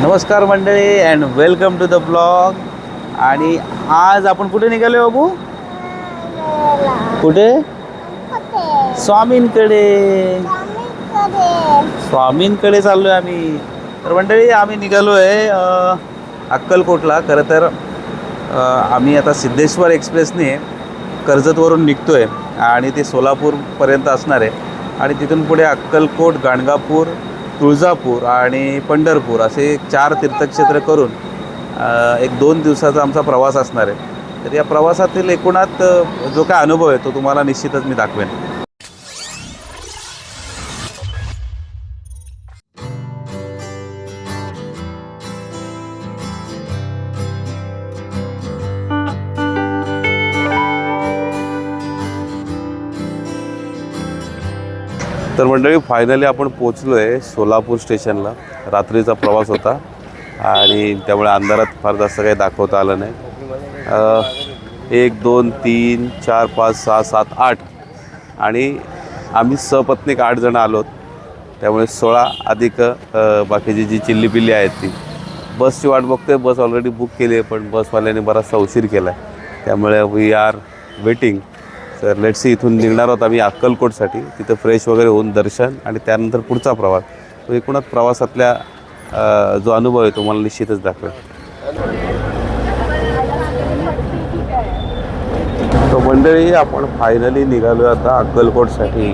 नमस्कार मंडळी and welcome to the blog आणि आज आपण कुठे निघालो बाबू? कुठे? स्वामींकडे. स्वामींकडे चाललोय आम्ही. तर मंडळी आम्ही निघालो आहे अक्कलकोटला. खरं तर आम्ही आता सिद्धेश्वर एक्सप्रेसने कर्जतवरून निघतो आहे आणि ते सोलापूरपर्यंत असणार आहे. आणि तिथून पुढे अक्कलकोट गाणगापूर तुळजापूर आणि पंढरपूर असे चार तीर्थक्षेत्र करून एक दोन दिवसाचा आमचा प्रवास असणार आहे. तर या प्रवासातील एकूणात जो काय अनुभव आहे तो तुम्हाला निश्चितच मी दाखवेन. तर मंडळी फायनली आपण पोचलो आहे सोलापूर स्टेशनला रात्रीचा प्रवास होता आणि त्यामुळे अंधारात फार जास्त काही दाखवता आलं नाही. एक दोन तीन चार पाच सहा सात आठ. आणि आम्ही सपत्नीक आठ जण आलो. त्यामुळे सोळा अधिक बाकीची जी चिल्ली पिल्ली आहेत ती. बसची वाट बघतोय बस ऑलरेडी बुक केली आहे पण बसवाल्याने बराचसा उशीर केला आहे त्यामुळे वी आर वेटिंग तर लेटसी इथून निघणार आहोत आम्ही अक्कलकोटसाठी. तिथं फ्रेश वगैरे होऊन दर्शन आणि त्यानंतर पुढचा प्रवास. तो एकूणच प्रवासातल्या जो अनुभव आहे तो मला निश्चितच दाखवेल. तो मंडळी आपण फायनली निघालो आता अक्कलकोटसाठी.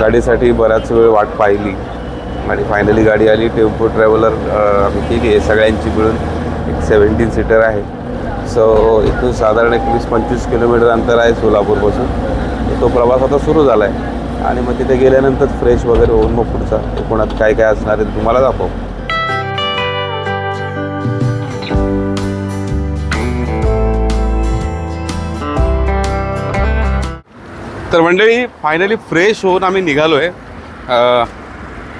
गाडीसाठी बराच वेळ वाट पाहिली. आणि फायनली गाडी आली. टेम्पो ट्रॅव्हलर आम्ही केली आहे. सगळ्यांची मिळून एक सेवन्टीन सीटर आहे. सो इथून साधारण एक वीस पंचवीस किलोमीटर अंतर आहे सोलापूरपासून. तो प्रवास आता सुरू झाला आहे आणि मग तिथे गेल्यानंतर फ्रेश वगैरे होऊन मग पुढचा कोणात काय काय असणार आहे तुम्हाला दाखव. तर मंडळी फायनली फ्रेश होऊन आम्ही निघालो आहे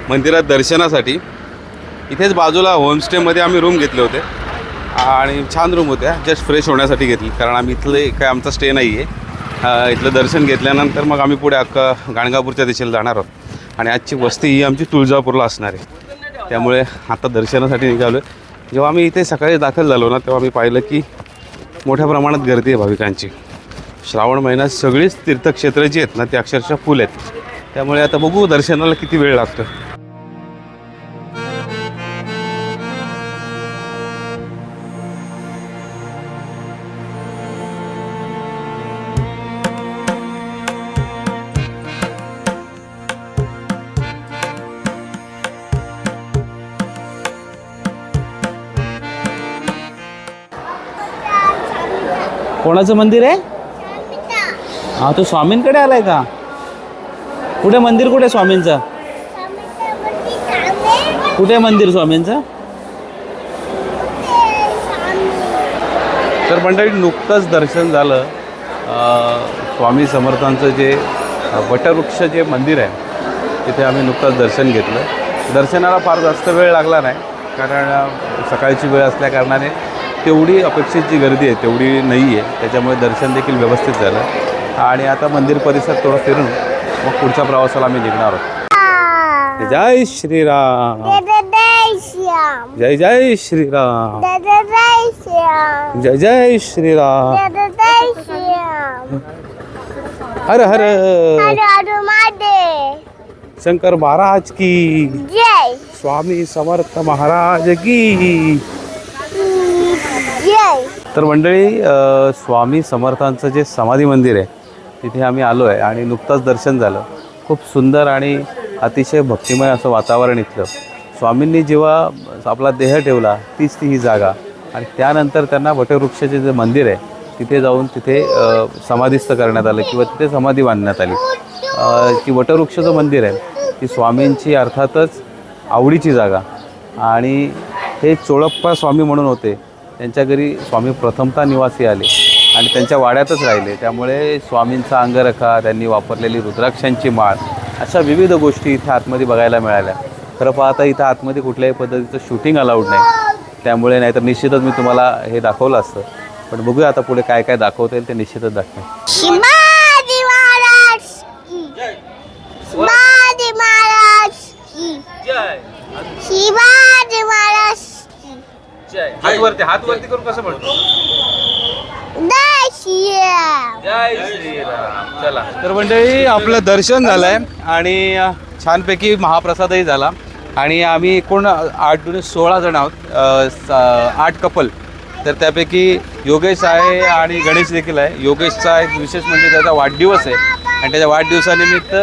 मंदिरात दर्शनासाठी. इथेच बाजूला होमस्टेमध्ये आम्ही रूम घेतले होते. आणि छान रूम होत्या. जस्ट फ्रेश होण्यासाठी घेतली. कारण आम्ही इथले काय आमचा स्टे नाही आहे इथलं दर्शन घेतल्यानंतर मग आम्ही पुढे अक्का गाणगापूरच्या दिशेला जाणार आहोत. आणि आजची वस्ती ही आमची तुळजापूरला असणार आहे. त्यामुळे आता दर्शनासाठी निघालो आहे जेव्हा आम्ही इथे सकाळी दाखल झालो ना तेव्हा आम्ही पाहिलं की मोठ्या प्रमाणात गर्दी आहे भाविकांची. श्रावण महिन्यात सगळीच तीर्थक्षेत्र जी आहेत ना ते अक्षरशः फुल आहेत. त्यामुळे आता बघू दर्शनाला किती वेळ लागतो. कोणाचं मंदिर आहे? हा तू स्वामींकडे आलाय का? कुठे मंदिर कुठे स्वामींचं? कुठे मंदिर स्वामींचं? तर मंडळी नुकतंच दर्शन झालं. स्वामी समर्थांचं जे वटवृक्ष जे मंदिर आहे तिथे आम्ही नुकतंच दर्शन घेतलं. दर्शनाला फार जास्त वेळ लागला नाही कारण सकाळची वेळ असल्या कारणाने तेवढी अपेक्षित जी गर्दी आहे तेवढी नाही आहे त्याच्यामुळे दर्शन देखील व्यवस्थित झालं. आणि आता मंदिर परिसर थोडं फिरून मग पुढच्या प्रवासाला आम्ही निघणार आहोत. जय श्रीराम. जय जय श्रीराम. जय जय श्रीराम. हर हर. शंकर महाराज की। जय. स्वामी समर्थ महाराज की। तर मंडळी स्वामी समर्थांचं जे समाधी मंदिर आहे तिथे आम्ही आलो आहे आणि नुकतंच दर्शन झालं. खूप सुंदर आणि अतिशय भक्तिमय असं वातावरण इथलं. स्वामींनी जेव्हा आपला देह ठेवला तीच ती ही जागा. आणि त्यानंतर त्यांना वटवृक्षाचे जे मंदिर आहे तिथे जाऊन तिथे समाधीस्थ समाधिस्थ करण्यात आलं किंवा तिथे समाधी बांधण्यात आली. अ, की वटवृक्षाचं मंदिर आहे ती स्वामींची अर्थातच आवडीची जागा. आणि हे चोळप्पा स्वामी म्हणून होते. त्यांच्या घरी स्वामी प्रथमतः निवासी आले आणि त्यांच्या वाड्यातच राहिले. त्यामुळे स्वामींचा अंगरखा त्यांनी वापरलेली रुद्राक्षांची माळ अशा विविध गोष्टी इथे आतमध्ये बघायला मिळाल्या. खरं पाहता इथं आतमध्ये कुठल्याही पद्धतीचं शूटिंग अलाउड नाही. त्यामुळे नाहीतर निश्चितच मी तुम्हाला हे दाखवलं असतं. पण बघूया आता पुढे काय काय दाखवता येईल ते निश्चितच दाखवेन. शिवाजी महाराज हात वरती हात वरती करून कसं म्हणतो? जय श्रीराम. चला. तर मंडळी आपलं दर्शन झालंय आणि छानपैकी महाप्रसादही झाला. आणि आम्ही एकूण आठ दुने सोळा जण आहोत. आठ कपल. तर त्यापैकी योगेश आहे आणि गणेश देखील आहे. योगेशचा एक विशेष म्हणजे त्याचा वाढदिवस आहे. आणि त्याच्या वाढदिवसानिमित्त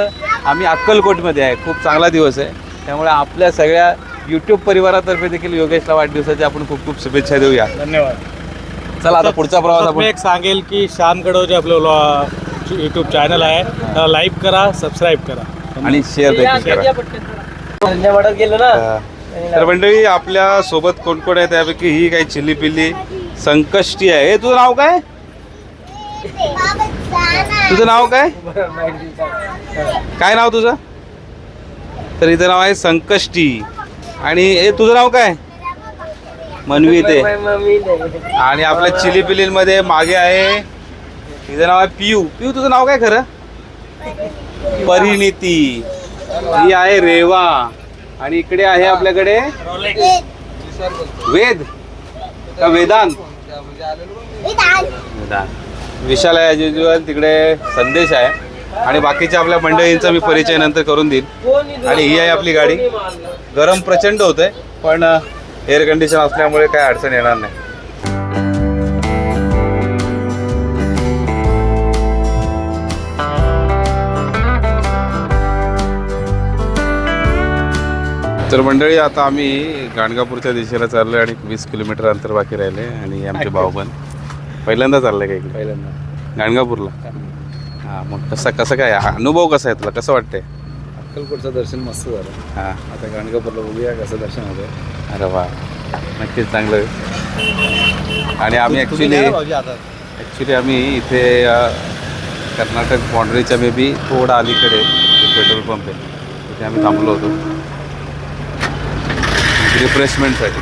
आम्ही अक्कलकोटमध्ये आहे. खूप चांगला दिवस आहे. त्यामुळे आपल्या सगळ्या यूट्यूब परिवारातर्फे देखील योगेशला वाढदिवसाच्या आपण खूप खूप शुभेच्छा देऊया. धन्यवाद. चला आता पुढचा प्रवास मी आपण एक सांगेल की श्याम कडव जे आपलं यूट्यूब चॅनल आहे. त्याला लाईक करा सबस्क्राईब करा. आणि शेअर देखील करा. धन्यवाद. गेलो ना? हा. तर मंडळी आपल्यासोबत कोण कोण आहे त्यापैकी ही काही चिल्ली पिल्ली संकष्टी आहे. हे तुझं नाव काय? तुझं नाव काय? काय नाव तुझं? तर इथं नाव आहे संकष्टी. आणि हे तुझं नाव काय? मनवी ते. आणि आपल्या चिली पिलींमध्ये मागे आहे. तिचं नाव आहे पियू. पियू तुझं नाव काय खरं? परिणिती. ही आहे रेवा. आणि इकडे आहे आपल्याकडे वेद. का वेदांत? वेदांत. विशाल आहे तिकडे संदेश आहे. आणि बाकीच्या आपल्या मंडळींचा मी परिचय नंतर करून देईन. आणि ही आहे आपली गाडी. गरम प्रचंड होतंय पण एअर कंडिशन असल्यामुळे काय अडचण येणार नाही. तर मंडळी आता आम्ही गाणगापूरच्या दिशेला चाललोय आणि वीस किलोमीटर अंतर बाकी राहिले आणि आमचे भाऊ पण पहिल्यांदा चाललंय का इकडे? पहिल्यांदा. गाणगापूरला? हां मग कसं कसं काय? हा अनुभव कसा आहे तुला? कसं वाटतंय? अक्कलकोटचं दर्शन मस्त झालं. हां. आता गाणगापूरला बघूया कसं दर्शन होतं अरे वा. नक्कीच चांगलं. आहे. आणि आम्ही ॲक्च्युली ॲक्च्युली आम्ही इथे अ, कर्नाटक बाँड्रीच्या मे बी थोडा अलीकडे एक पेट्रोल पंप आहे. तिथे आम्ही थांबलो होतो. रिफ्रेशमेंटसाठी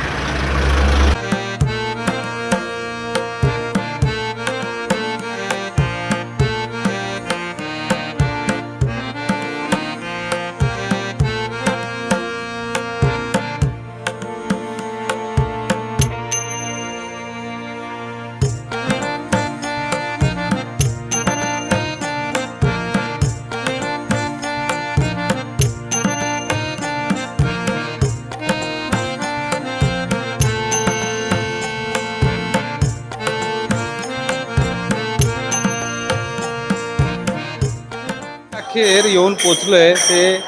अखेर येऊन पोचलो आहे ते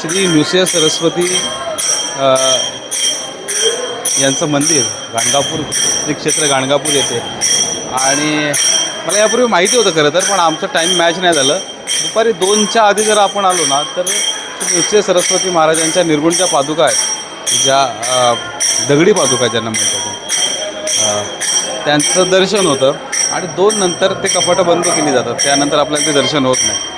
श्री नृसिंह सरस्वती यांचं मंदिर गाणगापूर श्री क्षेत्र गाणगापूर येथे. आणि मला यापूर्वी माहिती होतं खरं तर पण आमचं टाईम मॅच नाही झालं. दुपारी दोनच्या आधी जर आपण आलो ना तर श्री नृसिंह सरस्वती महाराजांच्या निर्गुणच्या पादुका आहेत. ज्या दगडी पादुका ज्यांना म्हणतात त्यांचं दर्शन होतं. आणि दोन नंतर ते कपाटं बंद केली जातात. त्यानंतर आपल्याला ते दर्शन होत नाही.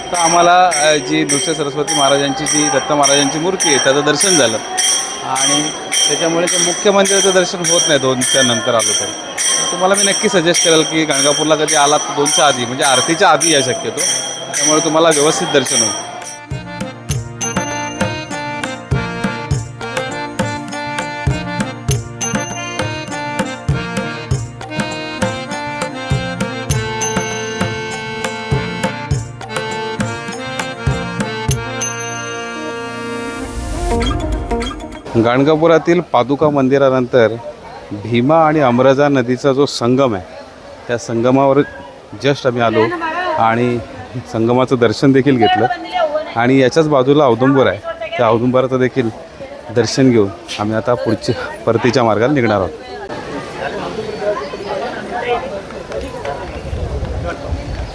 त्यामुळे आता आम्हाला जी दुसऱ्या सरस्वती महाराजांची जी दत्त महाराजांची मूर्ती आहे त्याचं दर्शन झालं. आणि त्याच्यामुळे ते मुख्य मंदिराचं दर्शन होत नाही दोनच्या नंतर आलो तर. तुम्हाला मी नक्की सजेस्ट करेल की गाणगापूरला कधी आलात तर दोनच्या आधी म्हणजे आरतीच्या आधी या शक्यतो. त्यामुळे तुम्हाला व्यवस्थित दर्शन होईल. गाणगापुरातील पादुका मंदिरानंतर भीमा आणि अमरजा नदीचा जो संगम आहे त्या संगमावर जस्ट आम्ही आलो आणि संगमाचं दर्शन देखील घेतलं. आणि याच्याच बाजूला औदुंबर आहे. त्या औदुंबराचं देखील दर्शन घेऊन आम्ही आता पुढच्या परतीच्या मार्गाला निघणार आहोत.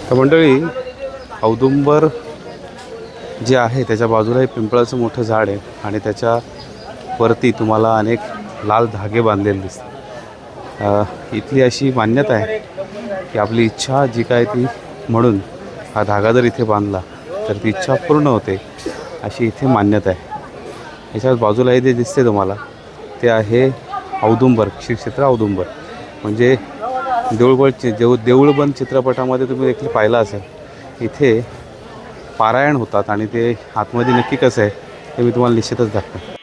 तर मंडळी औदुंबर जे आहे त्याच्या बाजूला हे पिंपळाचं मोठं झाड आहे आणि त्याच्या वरती तुम्हाला अनेक लाल धागे बांधलेले दिसतात. इथली अशी मान्यता आहे की आपली इच्छा जी काय ती म्हणून हा धागा जर इथे बांधला तर ती इच्छा पूर्ण होते अशी इथे मान्यता आहे. याच्या बाजूला हे जे दिसते तुम्हाला. ते आहे औदुंबर श्री क्षेत्र औदुंबर. म्हणजे देऊळबळ देऊ देऊळबंद चित्रपटामध्ये तुम्ही देखील पाहिला असेल. इथे पारायण होतात आणि ते आतमध्ये नक्की कसं आहे ते मी तुम्हाला निश्चितच दाखवतो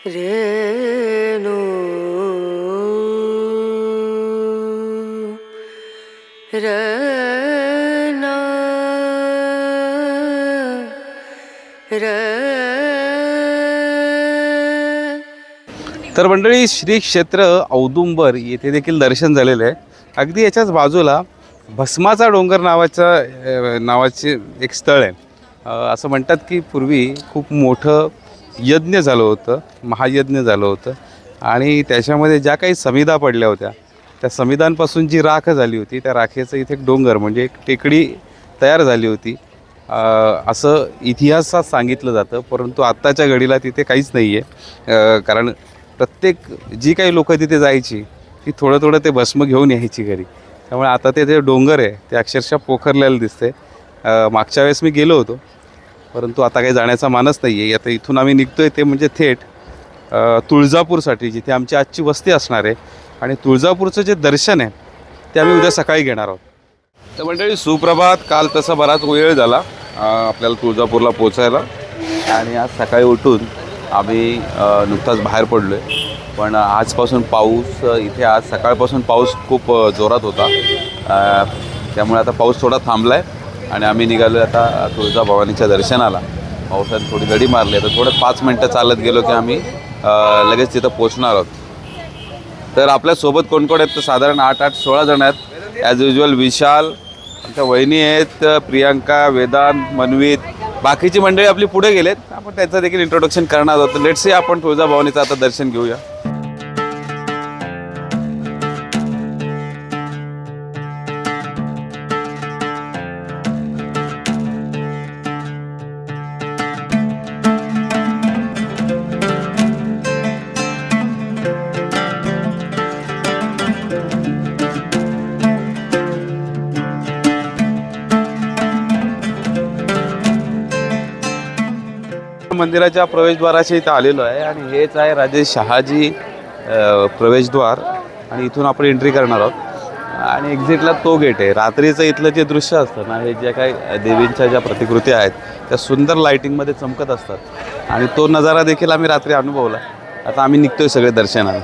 तर मंडळी श्री क्षेत्र औदुंबर येथे देखील दर्शन झालेलं आहे. अगदी याच्याच बाजूला भस्माचा डोंगर नावाचा नावाचे एक स्थळ आहे. असं म्हणतात की पूर्वी खूप मोठं यज्ञ झालं होतं महायज्ञ झालं होतं. आणि त्याच्यामध्ये ज्या काही समिधा पडल्या होत्या त्या समिधांपासून जी राख झाली होती त्या राखेचं इथे एक डोंगर म्हणजे एक टेकडी तयार झाली होती. असं इतिहासात सांगितलं जातं परंतु आत्ताच्या घडीला तिथे काहीच नाही आहे कारण प्रत्येक जी काही लोकं तिथे जायची ती थोडं थोडं ते भस्म घेऊन यायची घरी. त्यामुळे आता ते जे डोंगर आहे ते अक्षरशः पोखरलेलं दिसते मागच्या वेळेस मी गेलो होतो. परंतु आता काही जाण्याचा मानस नाही आहे आता इथून आम्ही निघतो आहे ते म्हणजे थेट तुळजापूरसाठी जिथे आमची आजची वस्ती असणार आहे. आणि तुळजापूरचं जे दर्शन आहे ते आम्ही उद्या सकाळी घेणार आहोत. तर मंडळी सुप्रभात. काल तसा बराच वेळ झाला आपल्याला तुळजापूरला पोचायला. आणि आज सकाळी उठून आम्ही नुकताच बाहेर पडलो आहे पण आजपासून पाऊस इथे आज सकाळपासून पाऊस खूप जोरात होता. त्यामुळे आता पाऊस थोडा थांबला आहे आणि आम्ही निघालो आता तुळजाभवानीच्या दर्शनाला. पावसाने थोडी दडी मारली. तर थोडं पाच मिनटं चालत गेलो की आम्ही लगेच तिथं पोचणार आहोत. तर आपल्यासोबत कोण कोण आहेत? तर साधारण आठ आठ सोळा जण आहेत. ॲज युजल विशाल आमच्या वहिनी आहेत प्रियांका वेदांत मनवीत. बाकीची मंडळी आपली पुढे गेलेत. आपण त्यांचं देखील इंट्रोडक्शन करणार आहोत. लेट्स सी आपण तुळजाभवानीचं आता दर्शन घेऊया. मंदिराच्या प्रवेशद्वाराशी इथं आलेलो आहे आणि हेच आहे राजे शहाजी प्रवेशद्वार. आणि इथून आपण एंट्री करणार आहोत. आणि एक्झिटला तो गेट आहे. रात्रीचं इथलं जे दृश्य असतं ना हे ज्या काही देवींच्या ज्या प्रतिकृती आहेत त्या सुंदर लाईटिंगमध्ये चमकत असतात. आणि तो नजारा देखील आम्ही रात्री अनुभवला. आता आम्ही निघतोय सगळे दर्शनाला.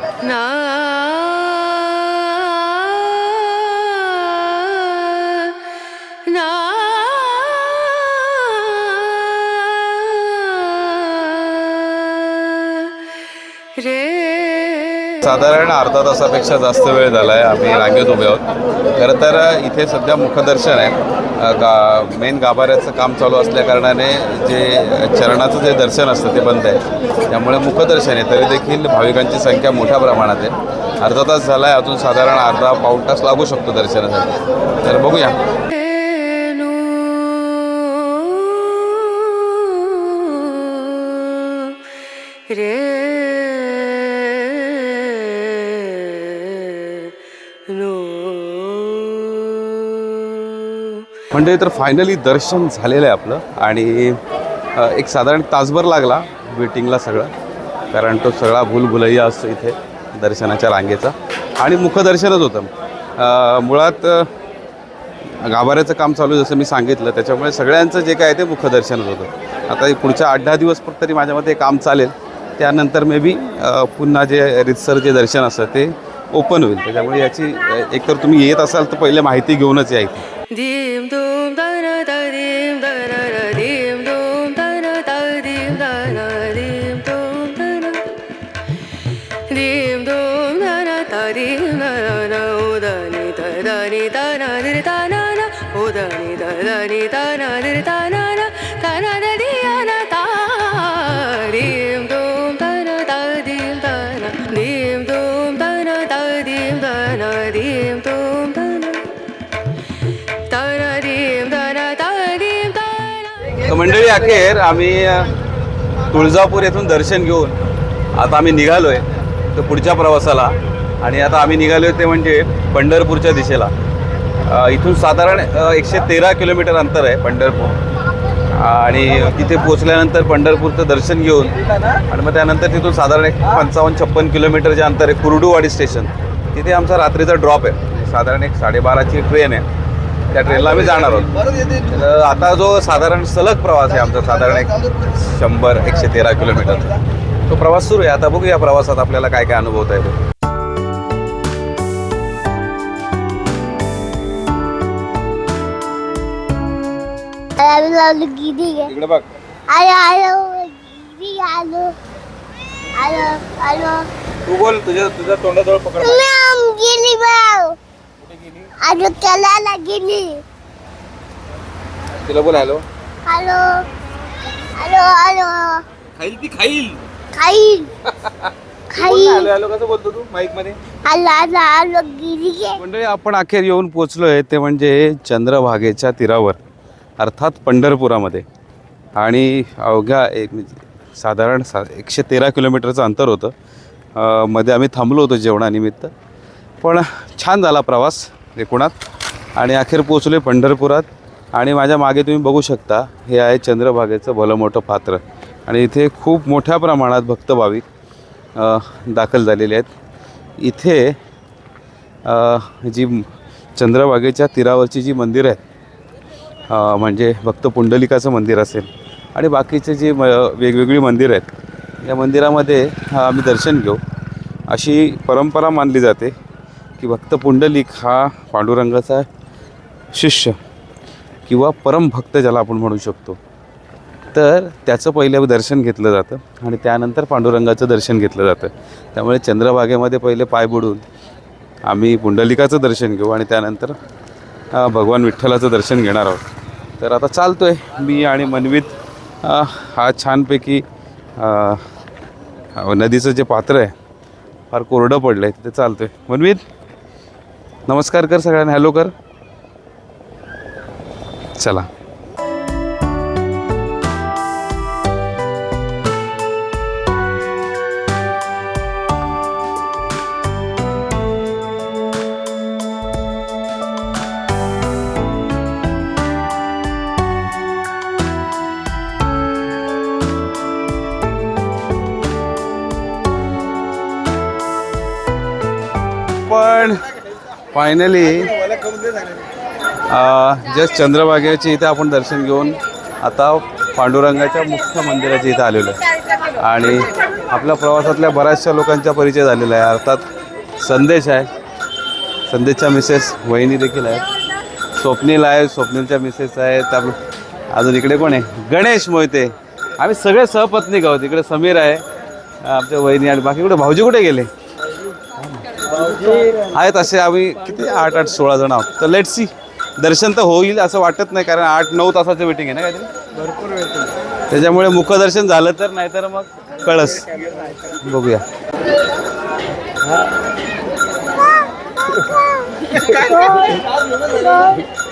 साधारण अर्धा तासापेक्षा जास्त वेळ झाला आहे आम्ही रांगेत उभे आहोत. खरं तर इथे सध्या मुखदर्शन आहे गा मेन गाभाऱ्याचं काम चालू असल्याकारणाने जे चरणाचं जे दर्शन असतं ते बंद आहे. त्यामुळे मुखदर्शन आहे. तरी देखील भाविकांची संख्या मोठ्या प्रमाणात आहे. अर्धा तास झाला आहे अजून साधारण अर्धा पाऊण तास लागू शकतो दर्शनासाठी. तर बघूया. रे म्हणजे तर फायनली दर्शन झालेलं आहे आपलं. आणि एक साधारण तासभर लागला वेटिंगला सगळं कारण तो सगळा भूलभुलैया असतो इथे दर्शनाच्या रांगेचा. आणि मुखदर्शनच होतं. मुळात गाभाऱ्याचं काम चालू जसं मी सांगितलं त्याच्यामुळे सगळ्यांचं जे काय आहे ते मुखदर्शनच होतं. आता हे पुढच्या आठ दहा दिवस फक्त तरी माझ्या मते काम चालेल. त्यानंतर मे बी पुन्हा जे रितसर जे दर्शन असतं ते ओपन होईल. त्याच्यामुळे याची एकतर तुम्ही येत असाल तर पहिले माहिती घेऊनच या इथे. मंडळी अखेर आम्ही तुळजापूर येथून दर्शन घेऊन आता आम्ही निघालो आहे तर पुढच्या प्रवासाला. आणि आता आम्ही निघालो आहे ते म्हणजे पंढरपूरच्या दिशेला. इथून साधारण एकशे तेरा किलोमीटर अंतर आहे पंढरपूर. आणि तिथे पोचल्यानंतर पंढरपूरचं दर्शन घेऊन आणि मग त्यानंतर तिथून साधारण एक पंचावन्न छप्पन किलोमीटरचे अंतर आहे कुर्डुवाडी स्टेशन. तिथे आमचा रात्रीचा ड्रॉप आहे. साधारण एक साडेबाराची ट्रेन आहे. त्या ट्रेनला आम्ही जाणार आहोत. तर आता जो साधारण सलग प्रवास आहे आमचा साधारण एक शंभर एकशे तेरा किलोमीटर. तो प्रवास सुरू आहे. आता बघू या प्रवासात आपल्याला काय काय अनुभवता येतो. आलो गिरी इकडे बघ. आलो आलो गिरी आलो आलो आलो तू बोल तुझ्या तुझ्या तोंडाजवळ पकड. गेली आलो त्याला गेली तिला बोल हॅलो. आलो आलो आलो खाईल ती खाईल. खाईल. खाईल. हॅलो कसं बोलतो तू? माईकमध्ये गिरी गे मंडळी आपण अखेर येऊन पोचलोय ते म्हणजे चंद्रभागेच्या तीरावर अर्थात पंढरपुरामध्ये. आणि अवघ्या एक म्हणजे साधारण सा एकशे तेरा किलोमीटरचं अंतर होतं. अ, मध्ये आम्ही थांबलो होतो जेवणानिमित्त. पण छान झाला प्रवास. त्रिकोणात आणि अखेर पोचलो पंढरपुरात. आणि माझ्या मागे तुम्ही बघू शकता हे आहे चंद्रभागेचं भलं मोठं पात्र. आणि इथे खूप मोठ्या प्रमाणात भक्त भाविक दाखल झालेले आहेत. इथे जी चंद्रभागेच्या तीरावरची जी मंदिर आहेत म्हणजे भक्त पुंडलिकाचं मंदिर असेल आणि बाकीचे जे म वेगवेगळी मंदिरं आहेत या मंदिरामध्ये आम्ही दर्शन घेऊ. अशी परंपरा मानली जाते. की भक्त पुंडलिक हा पांडुरंगाचा शिष्य किंवा परमभक्त ज्याला आपण म्हणू शकतो. तर त्याचं पहिलं दर्शन घेतलं जातं आणि त्यानंतर पांडुरंगाचं दर्शन घेतलं जातं. त्यामुळे चंद्रभागेमध्ये पहिले पाय बुडून आम्ही पुंडलिकाचं दर्शन घेऊ आणि त्यानंतर भगवान विठ्ठलाचं दर्शन घेणार आहोत. तर आता चालतो आहे मी आणि मनवीत हा छानपैकी नदीचं जे पात्र आहे फार कोरडं पडलं आहे तिथे चालतो आहे मनवीत? नमस्कार कर सगळ्यांना हॅलो कर. चला. पण फायनली जस्ट चंद्रभागेचे इथे आपण दर्शन घेऊन आता पांडुरंगाच्या मुख्य मंदिराच्या इथे आलेलो आहे. आणि आपल्या प्रवासातल्या बऱ्याचशा लोकांचा परिचय झालेला आहे. अर्थात संदेश आहे. संदेशच्या मिसेस वहिनी देखील आहेत. स्वप्नील आहे स्वप्नीलच्या मिसेस आहेत. आप अजून इकडे कोण आहे? गणेश मोहिते. आम्ही सगळे सहपत्नी आहोत. इकडे समीर आहे आमच्या वहिनी आणि बाकी कुठे? भाऊजी कुठे गेले? आहेत असे आम्ही किती? आठ आठ सोळा जण आहोत. तर लेट सी दर्शन तर होईल असं वाटत नाही कारण आठ नऊ तासाचं वेटिंग आहे ना काहीतरी? भरपूर वेटिंग त्याच्यामुळे मुखदर्शन झालं तर नाहीतर मग कळस. बघूया.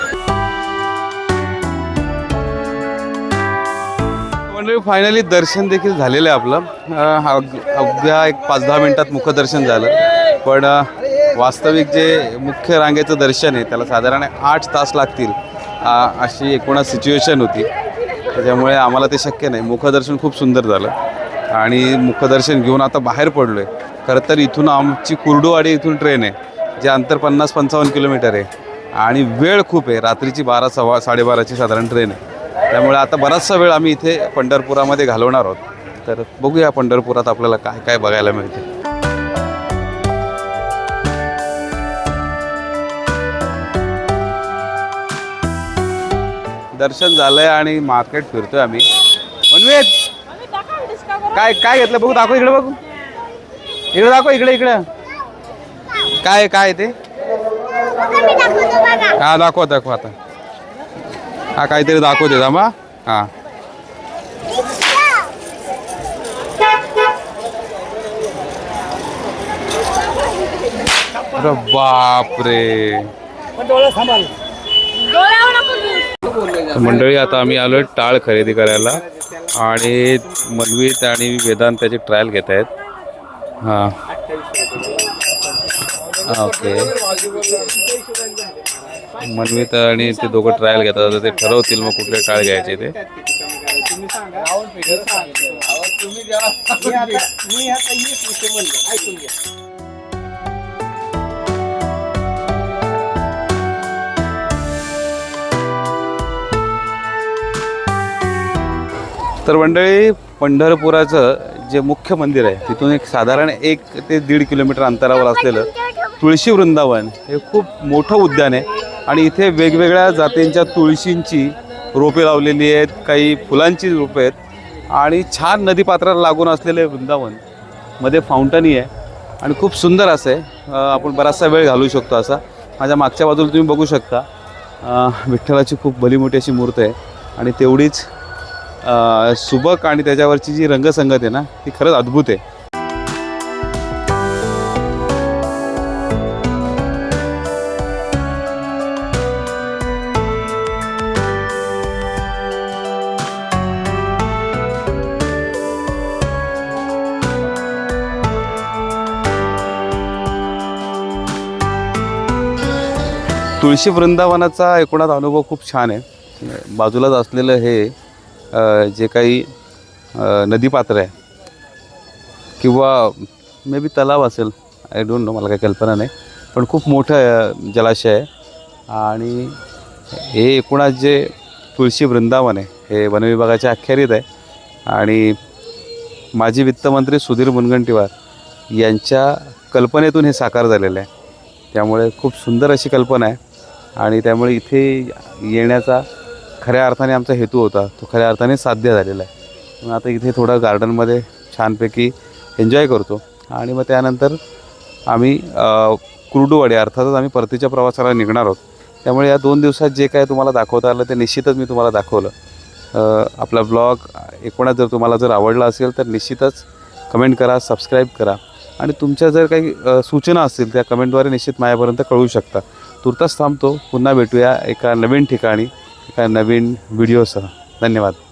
मंडळी फायनली दर्शन देखील झालेलं आहे आपलं. अग- अवघ्या एक पाच दहा मिनिटात मुखदर्शन झालं. पण वास्तविक जे मुख्य रांगेचं दर्शन आहे त्याला साधारण आठ तास लागतील अशी एकूणच सिच्युएशन होती. त्याच्यामुळे आम्हाला ते शक्य नाही. मुखदर्शन खूप सुंदर झालं. आणि मुखदर्शन घेऊन आता बाहेर पडलो आहे खरं तर इथून आमची कुर्डुवाडी इथून ट्रेन आहे जे अंतर पन्नास पंचावन्न किलोमीटर आहे. आणि वेळ खूप आहे. रात्रीची बारा सव्वा साडेबाराची साधारण ट्रेन आहे. त्यामुळे आता बराचसा वेळ आम्ही इथे पंढरपुरामध्ये घालवणार आहोत. तर बघूया पंढरपुरात आपल्याला काय काय बघायला मिळते. दर्शन झालंय आणि मार्केट फिरतोय आम्ही. मनवेद काय काय घेतलं? बघू दाखव इकडे बघू. इकडे दाखव इकडे इकडे. काय काय ते? हा दाखव दाखव आता. हा काहीतरी दाखवते थांबा. हा. अरे बापरे. मंडळी आता आम्ही आलोय टाळ खरेदी करायला आणि मलवीत आणि वेदांत त्याची ट्रायल घेत आहेत. हां. हा, ओके. मनवीत आणि ते दोघं ट्रायल घेतात. आता ते ठरवतील मग कुठले टाळ घ्यायचे ते. तर मंडळी पंढरपुराचं जे मुख्य मंदिर आहे तिथून एक साधारण एक ते दीड किलोमीटर अंतरावर असलेलं तुळशी वृंदावन हे खूप मोठं उद्यान आहे. आणि इथे वेगवेगळ्या जातींच्या तुळशींची रोपे लावलेली आहेत काही फुलांची रोपे आहेत. आणि छान नदीपात्राला लागून असलेले वृंदावनमध्ये फाउंटनही आहे. आणि खूप सुंदर असं आहे आपण बराचसा वेळ घालवू शकतो असा. माझ्या मागच्या बाजूला तुम्ही बघू शकता. विठ्ठलाची खूप भली मोठी अशी मूर्त आहे. आणि तेवढीच सुबक आणि त्याच्यावरची जी रंगसंगत आहे ना ती खरंच अद्भुत आहे. तुळशी वृंदावनाचा एकूणात अनुभव खूप छान आहे. बाजूलाच असलेलं हे जे काही नदीपात्र आहे. किंवा मे बी तलाव असेल आय डोंट नो मला काही कल्पना नाही. पण खूप मोठं जलाशय आहे. आणि हे एकूणात जे तुळशी वृंदावन आहे हे वनविभागाच्या अखेरीत आहे. आणि माजी वित्तमंत्री सुधीर मुनगंटीवार यांच्या कल्पनेतून हे साकार झालेलं आहे. त्यामुळे खूप सुंदर अशी कल्पना आहे. आणि त्यामुळे इथे येण्याचा खऱ्या अर्थाने आमचा हेतू होता. तो खऱ्या अर्थाने साध्य झालेला आहे. मग आता इथे थोडं गार्डनमध्ये छानपैकी एन्जॉय करतो. आणि मग त्यानंतर आम्ही अ, अर्थातच आम्ही परतीच्या प्रवासाला निघणार आहोत. त्यामुळे या दोन दिवसात जे काय तुम्हाला दाखवता आलं ते निश्चितच मी तुम्हाला दाखवलं. आपला ब्लॉग एकूणच जर तुम्हाला जर आवडला असेल तर निश्चितच कमेंट करा सबस्क्राईब करा. आणि तुमच्या जर काही सूचना असतील त्या कमेंटद्वारे निश्चित माझ्यापर्यंत कळवू शकता. तुर्तास थांबतो. पुन्हा भेटूया एका नवीन ठिकाणी एका नवीन व्हिडिओसह धन्यवाद.